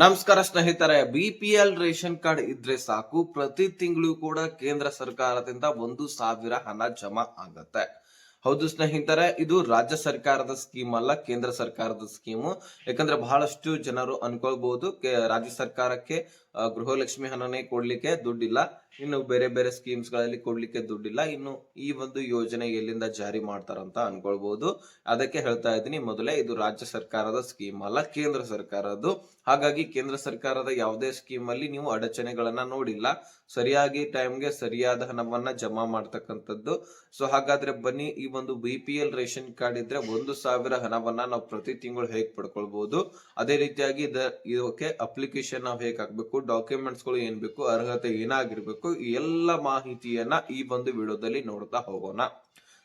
ನಮಸ್ಕಾರ ಸ್ನೇಹಿತರೆ B P L ration card ಇದ್ರೆ ಸಾಕು. ಪ್ರತಿ ತಿಂಗಳು ಕೂಡ ಕೇಂದ್ರ ಸರ್ಕಾರದಿಂದ ಒಂದು ಸಾವಿರ ಹಣ ಜಮಾ ಆಗತ್ತೆ. ಹೌದು ಸ್ನೇಹಿತರೆ, ಇದು ರಾಜ್ಯ ಸರ್ಕಾರದ ಸ್ಕೀಮ್ ಅಲ್ಲ, ಕೇಂದ್ರ ಸರ್ಕಾರದ ಸ್ಕೀಮು. ಯಾಕಂದ್ರೆ ಬಹಳಷ್ಟು ಜನರು ಅನ್ಕೊಳ್ಬಹುದು ರಾಜ್ಯ ಸರ್ಕಾರಕ್ಕೆ ಗೃಹಲಕ್ಷ್ಮಿ ಹಣನೇ ಕೊಡ್ಲಿಕ್ಕೆ ದುಡ್ಡಿಲ್ಲ. ಇನ್ನು ಬೇರೆ ಬೇರೆ ಸ್ಕೀಮ್ಸ್ಗಳಲ್ಲಿ ಕೊಡ್ಲಿಕ್ಕೆ ದುಡ್ಡಿಲ್ಲ. ಇನ್ನು ಈ ಒಂದು ಯೋಜನೆ ಎಲ್ಲಿಂದ ಜಾರಿ ಮಾಡ್ತಾರಂತ ಅನ್ಕೊಳ್ಬಹುದು ಅದಕ್ಕೆ ಹೇಳ್ತಾ ಇದ್ದೀನಿ ಮೊದಲೇ, ಇದು ರಾಜ್ಯ ಸರ್ಕಾರದ ಸ್ಕೀಮ್ ಅಲ್ಲ, ಕೇಂದ್ರ ಸರ್ಕಾರದ್ದು. ಹಾಗಾಗಿ ಕೇಂದ್ರ ಸರ್ಕಾರದ ಯಾವುದೇ ಸ್ಕೀಮ್ ಅಲ್ಲಿ ನೀವು ಅಡಚಣೆಗಳನ್ನ ನೋಡಿಲ್ಲ. ಸರಿಯಾಗಿ ಟೈಮ್ಗೆ ಸರಿಯಾದ ಹಣವನ್ನ ಜಮಾ ಮಾಡ್ತಕ್ಕಂಥದ್ದು. ಸೊ, ಹಾಗಾದ್ರೆ ಬನ್ನಿ, ಈ ಒಂದು B P L ration card ಇದ್ರೆ ಒಂದು ಸಾವಿರ ಹಣವನ್ನ ನಾವು ಪ್ರತಿ ತಿಂಗಳು ಹೇಗ್ ಪಡ್ಕೊಳ್ಬಹುದು ಅದೇ ರೀತಿಯಾಗಿ ಇದ ಇದಕ್ಕೆ ಅಪ್ಲಿಕೇಶನ್ ನಾವು ಹೇಗೆ ಹಾಕ್ಬೇಕು? ಡಾಕ್ಯುಮೆಂಟ್ಸ್ಗಳು ಏನ್ ಬೇಕು? ಅರ್ಹತೆ ಏನಾಗಿರ್ಬೇಕು? ಎಲ್ಲ ಮಾಹಿತಿಯನ್ನ ಈ ಒಂದು ವಿಡಿಯೋದಲ್ಲಿ ನೋಡ್ತಾ ಹೋಗೋಣ.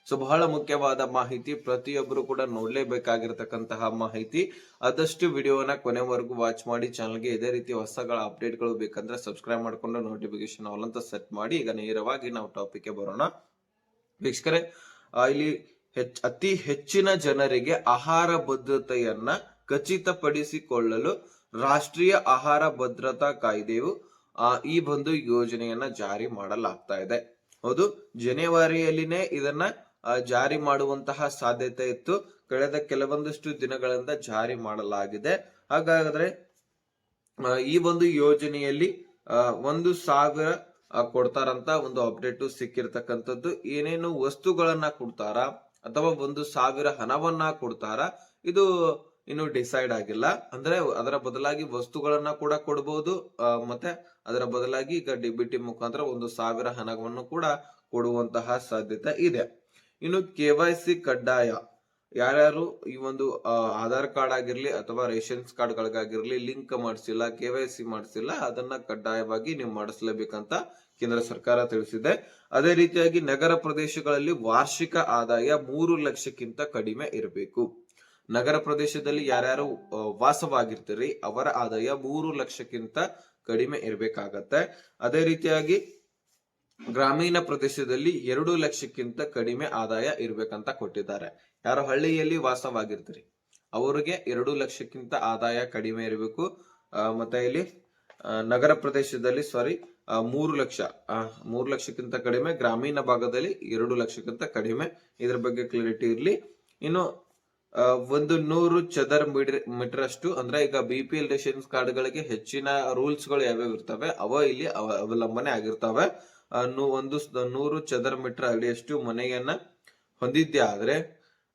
ಸೊ ಬಹಳ ಮುಖ್ಯವಾದ ಮಾಹಿತಿ ಪ್ರತಿಯೊಬ್ಬರು ಕೂಡ ನೋಡ್ಲೇಬೇಕಾಗಿರ್ತಕ್ಕಂತಹ ಮಾಹಿತಿ. ಆದಷ್ಟು ವಿಡಿಯೋನ ಕೊನೆವರೆಗೂ ವಾಚ್ ಮಾಡಿ ಚಾನಲ್ಗೆ ಇದೇ ರೀತಿ ಹೊಸಗಳ ಅಪ್ಡೇಟ್ಗಳು ಬೇಕಂದ್ರೆ ಸಬ್ಸ್ಕ್ರೈಬ್ ಮಾಡ್ಕೊಂಡು ನೋಟಿಫಿಕೇಶನ್ ಅವಲಂತ ಸೆಟ್ ಮಾಡಿ, ಈಗ ನೇರವಾಗಿ ನಾವು ಟಾಪಿಕ್ಗೆ ಬರೋಣ. ವೀಕ್ಷಕರೇ ಇಲ್ಲಿ ಹೆಚ್ಚ, ಅತಿ ಹೆಚ್ಚಿನ ಜನರಿಗೆ ಆಹಾರ ಭದ್ರತೆಯನ್ನ ಖಚಿತಪಡಿಸಿಕೊಳ್ಳಲು ರಾಷ್ಟ್ರೀಯ ಆಹಾರ ಭದ್ರತಾ ಕಾಯ್ದೆಯು ಈ ಒಂದು ಯೋಜನೆಯನ್ನ ಜಾರಿ ಮಾಡಲಾಗ್ತಾ ಇದೆ. ಹೌದು, ಜನವರಿಯಲ್ಲಿನೇ ಇದನ್ನ ಜಾರಿ ಮಾಡುವಂತಹ ಸಾಧ್ಯತೆ ಇತ್ತು. ಕಳೆದ ಕೆಲವೊಂದಷ್ಟು ದಿನಗಳಿಂದ ಜಾರಿ ಮಾಡಲಾಗಿದೆ. ಹಾಗಾದ್ರೆ ಈ ಒಂದು ಯೋಜನೆಯಲ್ಲಿ ಒಂದು ಸಾವಿರ ಕೊಡ್ತಾರಂತ ಒಂದು ಅಪ್ಡೇಟ್ ಸಿಕ್ಕಿರ್ತಕ್ಕಂಥದ್ದು. ಏನೇನು ವಸ್ತುಗಳನ್ನ ಕೊಡ್ತಾರ ಅಥವಾ ಒಂದು ಸಾವಿರ ಹಣವನ್ನ ಕೊಡ್ತಾರ, ಇದು ಇನ್ನು ಡಿಸೈಡ್ ಆಗಿಲ್ಲ. ಅಂದ್ರೆ ಅದರ ಬದಲಾಗಿ ವಸ್ತುಗಳನ್ನ ಕೂಡ ಕೊಡಬಹುದು ಮತ್ತೆ ಅದರ ಬದಲಾಗಿ ಈಗ ಡಿಬಿಟಿ ಮುಖಾಂತರ ಒಂದು ಸಾವಿರ ಹಣವನ್ನು ಕೂಡ ಕೊಡುವಂತಹ ಸಾಧ್ಯತೆ ಇದೆ. ಇನ್ನು ಕೆ ವೈ ಸಿ ಕಡ್ಡಾಯ ಯಾರ್ಯಾರು ಈ ಒಂದು ಆಧಾರ್ ಕಾರ್ಡ್ ಆಗಿರ್ಲಿ ಅಥವಾ ರೇಷನ್ಸ್ ಕಾರ್ಡ್ ಗಳಿಗಾಗಿರ್ಲಿ ಲಿಂಕ್ ಮಾಡಿಸಿಲ್ಲ, ಕೆ ವೈ ಸಿ ಮಾಡಿಸಿಲ್ಲ, ಅದನ್ನ ಕಡ್ಡಾಯವಾಗಿ ನೀವು ಮಾಡಿಸಲೇಬೇಕಂತ ಕೇಂದ್ರ ಸರ್ಕಾರ ತಿಳಿಸಿದೆ. ಅದೇ ರೀತಿಯಾಗಿ ನಗರ ಪ್ರದೇಶಗಳಲ್ಲಿ ವಾರ್ಷಿಕ ಆದಾಯ ಮೂರು ಲಕ್ಷಕ್ಕಿಂತ ಕಡಿಮೆ ಇರಬೇಕು. ನಗರ ಪ್ರದೇಶದಲ್ಲಿ ಯಾರ್ಯಾರು ವಾಸವಾಗಿರ್ತೀರಿ, ಅವರ ಆದಾಯ ಮೂರು ಲಕ್ಷಕ್ಕಿಂತ ಕಡಿಮೆ ಇರಬೇಕಾಗತ್ತೆ. ಅದೇ ರೀತಿಯಾಗಿ ಗ್ರಾಮೀಣ ಪ್ರದೇಶದಲ್ಲಿ ಎರಡು ಲಕ್ಷಕ್ಕಿಂತ ಕಡಿಮೆ ಆದಾಯ ಇರಬೇಕಂತ ಕೊಟ್ಟಿದ್ದಾರೆ. ಯಾರು ಹಳ್ಳಿಯಲ್ಲಿ ವಾಸವಾಗಿರ್ತೀರಿ? ಅವರಿಗೆ ಎರಡು ಲಕ್ಷಕ್ಕಿಂತ ಆದಾಯ ಕಡಿಮೆ ಇರಬೇಕು. ಮತ್ತೆ ಇಲ್ಲಿ ನಗರ ಪ್ರದೇಶದಲ್ಲಿ ಸಾರಿ ಮೂರು ಲಕ್ಷ ಮೂರು ಲಕ್ಷಕ್ಕಿಂತ ಕಡಿಮೆ, ಗ್ರಾಮೀಣ ಭಾಗದಲ್ಲಿ ಎರಡು ಲಕ್ಷಕ್ಕಿಂತ ಕಡಿಮೆ ಇದ್ರ ಬಗ್ಗೆ ಕ್ಲಾರಿಟಿ ಇರಲಿ. ಇನ್ನು ಒಂದು ನೂರು ಚದರ ಮೀಟರ್ ಮೀಟರ್ ಅಷ್ಟು ಅಂದ್ರೆ ಈಗ ಬಿ ಪಿ ಎಲ್ ರೇಷನ್ಸ್ ಕಾರ್ಡ್ಗಳಿಗೆ ಹೆಚ್ಚಿನ ರೂಲ್ಸ್ಗಳು ಯಾವ್ಯಾವ ಇರ್ತವೆ, ಅವ ಇಲ್ಲಿ ಅವ- ಅವಲಂಬನೆ ಆಗಿರ್ತವೆ. ಒಂದು ನೂರು ಚದರ ಮೀಟರ್ ಅಡಿಯಷ್ಟು ಮನೆಯನ್ನ ಹೊಂದಿದ್ದೆ. ಆದ್ರೆ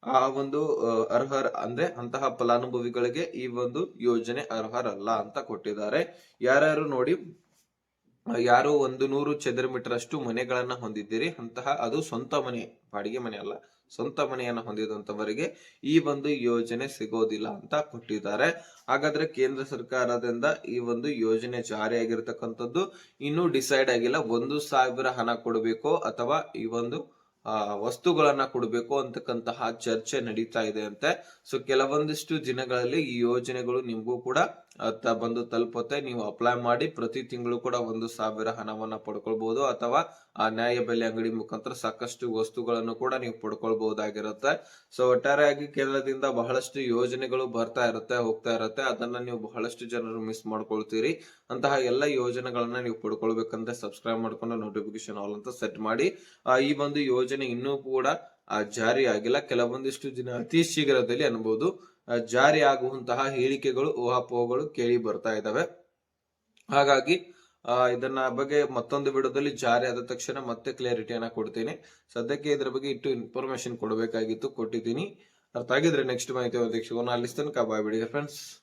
ಆ ಒಂದು ಅರ್ಹರ್ ಅರ್ಹ ಅಂದ್ರೆ ಅಂತಹ ಫಲಾನುಭವಿಗಳಿಗೆ ಈ ಒಂದು ಯೋಜನೆ ಅರ್ಹರಲ್ಲ ಅಂತ ಕೊಟ್ಟಿದ್ದಾರೆ. ಯಾರ್ಯಾರು ನೋಡಿ ಯಾರು ಒಂದು ನೂರು ಚದರ ಮೀಟರ್ ಅಷ್ಟು ಮನೆಗಳನ್ನ ಹೊಂದಿದ್ದೀರಿ, ಅಂತಹ ಅದು ಸ್ವಂತ ಮನೆ, ಬಾಡಿಗೆ ಮನೆ ಅಲ್ಲ. ಸ್ವಂತ ಮನೆಯನ್ನ ಹೊಂದಿದಂತವರಿಗೆ ಈ ಒಂದು ಯೋಜನೆ ಸಿಗೋದಿಲ್ಲ ಅಂತ ಕೊಟ್ಟಿದ್ದಾರೆ. ಹಾಗಾದ್ರೆ ಕೇಂದ್ರ ಸರ್ಕಾರದಿಂದ ಈ ಒಂದು ಯೋಜನೆ ಜಾರಿಯಾಗಿರ್ತಕ್ಕಂಥದ್ದು ಇನ್ನೂ ಡಿಸೈಡ್ ಆಗಿಲ್ಲ. ಒಂದು ಸಾವಿರ ಹಣ ಕೊಡಬೇಕು ಅಥವಾ ಈ ಒಂದು ವಸ್ತುಗಳನ್ನ ಕೊಡಬೇಕು ಅಂತಕ್ಕಂತಹ ಚರ್ಚೆ ನಡೀತಾ ಇದೆ ಅಂತೆ. ಸೊ ಕೆಲವೊಂದಿಷ್ಟು ದಿನಗಳಲ್ಲಿ ಈ ಯೋಜನೆಗಳು ನಿಮಗೂ ಕೂಡ ಬಂದು ತಲುಪುತ್ತೆ. ನೀವು ಅಪ್ಲೈ ಮಾಡಿ ಪ್ರತಿ ತಿಂಗಳು ಕೂಡ ಒಂದು ಸಾವಿರ ಹಣವನ್ನ ಪಡ್ಕೊಳ್ಬಹುದು ಅಥವಾ ಆ ನ್ಯಾಯಬೆಲೆ ಅಂಗಡಿ ಮುಖಾಂತರ ಸಾಕಷ್ಟು ವಸ್ತುಗಳನ್ನು ಕೂಡ ನೀವು ಪಡ್ಕೊಳ್ಬಹುದಾಗಿರುತ್ತೆ. ಸೊ ಒಟ್ಟಾರೆಯಾಗಿ ಕೇಂದ್ರದಿಂದ ಬಹಳಷ್ಟು ಯೋಜನೆಗಳು ಬರ್ತಾ ಇರುತ್ತೆ, ಹೋಗ್ತಾ ಇರುತ್ತೆ. ಅದನ್ನ ನೀವು ಬಹಳಷ್ಟು ಜನರು ಮಿಸ್ ಮಾಡ್ಕೊಳ್ತೀರಿ. ಅಂತಹ ಎಲ್ಲ ಯೋಜನೆಗಳನ್ನ ನೀವು ಪಡ್ಕೊಳ್ಬೇಕಂತ ಸಬ್ಸ್ಕ್ರೈಬ್ ಮಾಡ್ಕೊಂಡು ನೋಟಿಫಿಕೇಶನ್ ಆಲ್ ಅಂತ ಸೆಟ್ ಮಾಡಿ ಈ ಒಂದು ಯೋಜನೆ ಇನ್ನೂ ಕೂಡ ಜಾರಿ ಆಗಿಲ್ಲ. ಕೆಲವೊಂದಿಷ್ಟು ದಿನ ಅತಿ ಶೀಘ್ರದಲ್ಲಿ ಅನ್ಬೋದು. ಜಾರಿ ಆಗುವಂತಹ ಹೇಳಿಕೆಗಳು, ಊಹಾಪೋಹಗಳು ಕೇಳಿ ಬರ್ತಾ ಇದಾವೆ. ಹಾಗಾಗಿ ಇದನ್ನ ಬಗ್ಗೆ ಮತ್ತೊಂದು ವಿಡಿಯೋದಲ್ಲಿ ಜಾರಿ ಆದ ತಕ್ಷಣ ಮತ್ತೆ ಕ್ಲಾರಿಟಿಯನ್ನ ಕೊಡ್ತೀನಿ. ಸದ್ಯಕ್ಕೆ ಇದ್ರ ಬಗ್ಗೆ ಇಟ್ಟು ಇನ್ಫಾರ್ಮೇಶನ್ ಕೊಡಬೇಕಾಗಿತ್ತು, ಕೊಟ್ಟಿದ್ದೀನಿ. ಅರ್ಥ ಆಗಿದ್ರೆ ನೆಕ್ಸ್ಟ್ ಮಾಹಿತಿ ಅಧ್ಯಕ್ಷ ಅಲ್ಲಿ ತನಕ ಬಾಯ್ ಬಿಡಿ ಫ್ರೆಂಡ್ಸ್